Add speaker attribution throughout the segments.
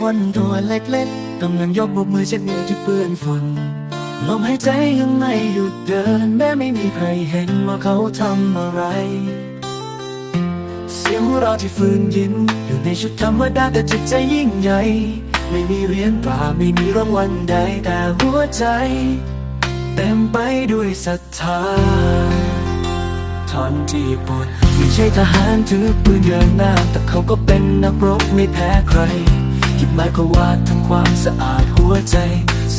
Speaker 1: คนตัวเล็กๆกำลังยกบกมือเช็ดมือที่เปื้อนฝนลมหายใจยังไม่หยุดเดิน แม้ไม่มีใครเห็นว่าเขาทำอะไร เสียงหัวเราที่ฟื้นยิ้มอยู่ในชุดธรรมดาแต่จิตใจยิ่งใหญ่ ไม่มีเรียญตราไม่มีรางวัลใดแต่หัวใจ เต็มไปด้วยศรัทธาทอนที่ปวดไม่ใช่ทหารถือปืนเดินหน้า แต่เขาก็เป็นนักรบไม่แพ้ใคร หยิบไม้ก็วาดทำความสะอาดหัวใจ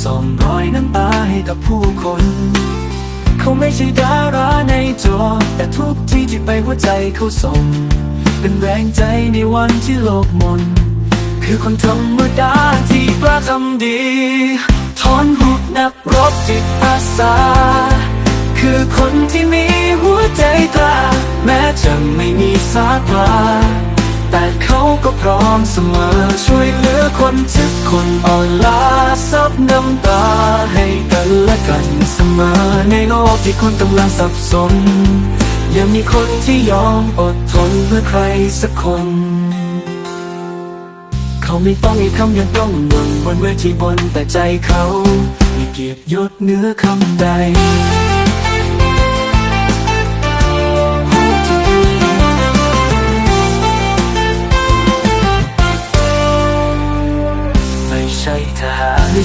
Speaker 1: ส่องรอยน้ำตาให้กับผู้คน เขาไม่ใช่ดาราในจอ แต่ทุกที่ที่ไปหัวใจเขาส่ง เป็นแรงใจในวันที่โลกมน คือคนธรรมดาที่กล้าทำดี ทอนหุบนักรบจิตอาสา คือคนที่มีหัวใจกล้าแม้จะไม่มีสาขาแต่เขา ก็พร้อมเสมอช่วยเหลือคนทุกคนอ่อนล้าซับน้ำตาให้กันและกันเสมอ ในโลกที่คนกำลังสับสน ยังมีคนที่ยอมอดทนเพื่อใครสักคน เขาไม่ต้องมีคำยันต้องเมืองบนเวทีบนแต่ใจเขา มีเกียรติยศเหนื้อคำใด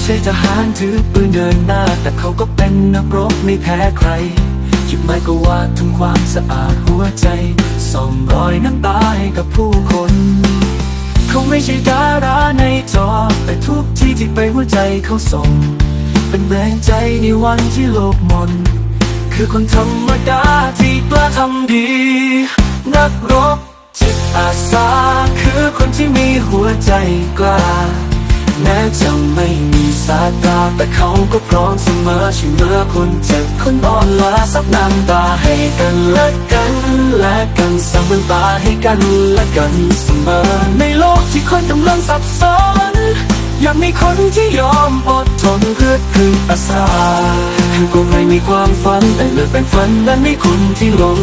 Speaker 1: ใช่ทหารถือปืนเดินหน้า แต่เขาก็เป็นนักรบไม่แพ้ใครหยิบไม้ก็วาดทำความสะอาดหัวใจส่องรอยน้ำตาให้กับผู้คนเขาไม่ใช่ดาราในจอ แต่ทุกที่ที่ไปหัวใจเขาส่ง เป็นแรงใจในวันที่โลกมน คือคนธรรมดาที่กล้าทำดี นักรบจิตอาสา คือคนที่มีหัวใจกล้า แม้จะไม่มีสายตา แต่เขาก็พร้อมเสมอช่วยเหลือคนเจ็บคนอ่อนล้าซับน้ำตาให้กันและกันและกันสร้างเมืองตาให้กันและกันเสมอ ในโลกที่คนกำลังสับสนยังมีคนที่ยอมอดทนเพื่อพึ่งอาสาคือก็ไม่มีความฝันแต่เลือกเป็นฝันและไม่คนที่หลง